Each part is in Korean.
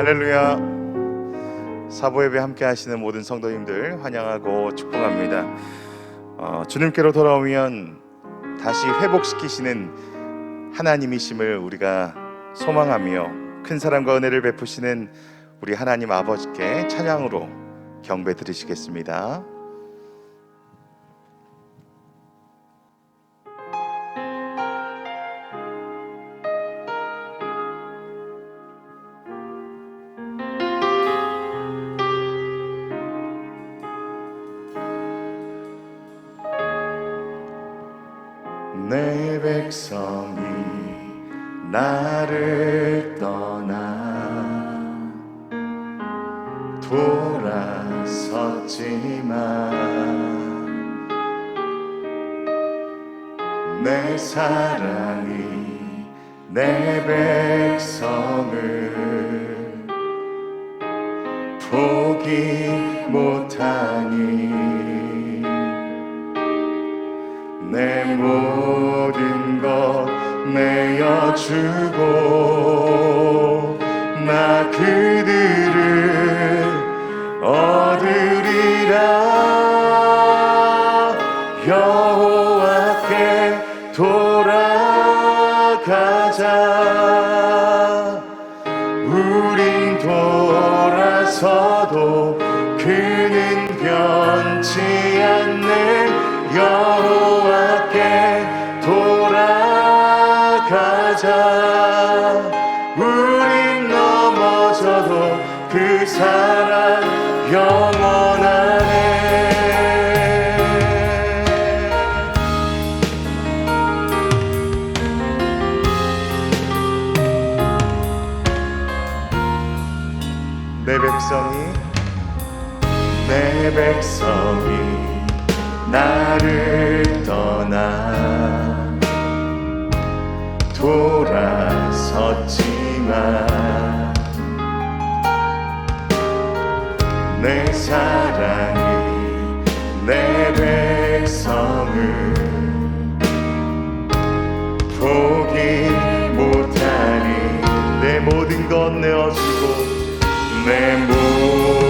할렐루야. 사보 예배 함께 하시는 모든 성도님들 환영하고 축복합니다. 어, 주님께로 돌아오면 다시 회복시키시는 하나님이심을 우리가 소망하며 큰 사랑과 은혜를 베푸시는 우리 하나님 아버지께 찬양으로 경배 드리시겠습니다. 내 백성이 나를 떠나 돌아섰지만 내 사랑이 내 백성을 포기 못하니 내 모든 것 내어주고 나 그들을 얻으리라. 여호와께 돌아가자. 우린 돌아서도 그 내 백성이 나를 떠나 돌아섰지만 내 사랑이 내 백성을 포기 못하니 내 모든 것 내어주고 내 모든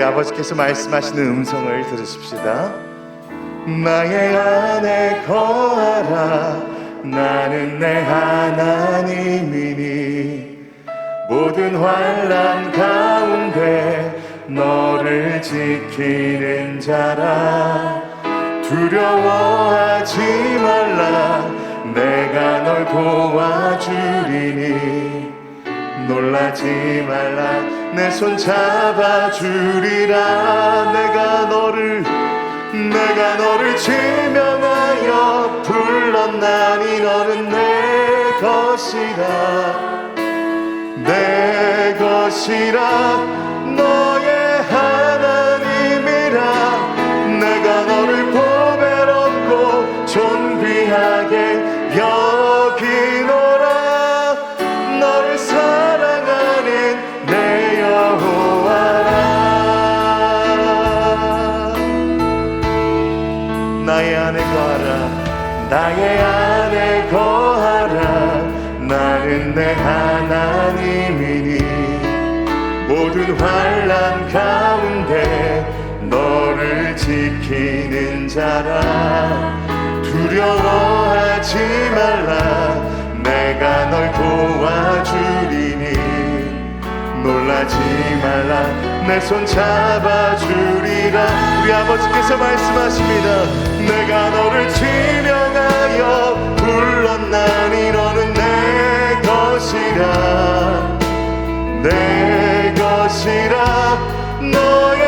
우리 아버지께서 말씀하시는 음성을 들으십시다. 나의 안에 거하라. 나는 내 하나님이니. 모든 환란 가운데 너를 지키는 자라. 두려워하지 말라. 내가 널 도와주리니. 놀라지 말라 내 손 잡아주리라. 내가 너를 내가 너를 지명하여 불렀나니 너는 내 것이라. 내 것이라. 너의 나는 내 하나님이니 모든 환란 가운데 너를 지키는 자라. 두려워하지 말라. 내가 널 도와주리니 놀라지 말라. 내 손 잡아주리라. 우리 아버지께서 말씀하십니다. 내가 너를 지명하여 불렀나니 너는 내 것이라. 내 것이라. 너의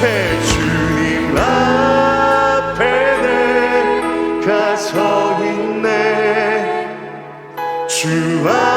앞에 주님 앞에 내가 서 있네. 주 앞에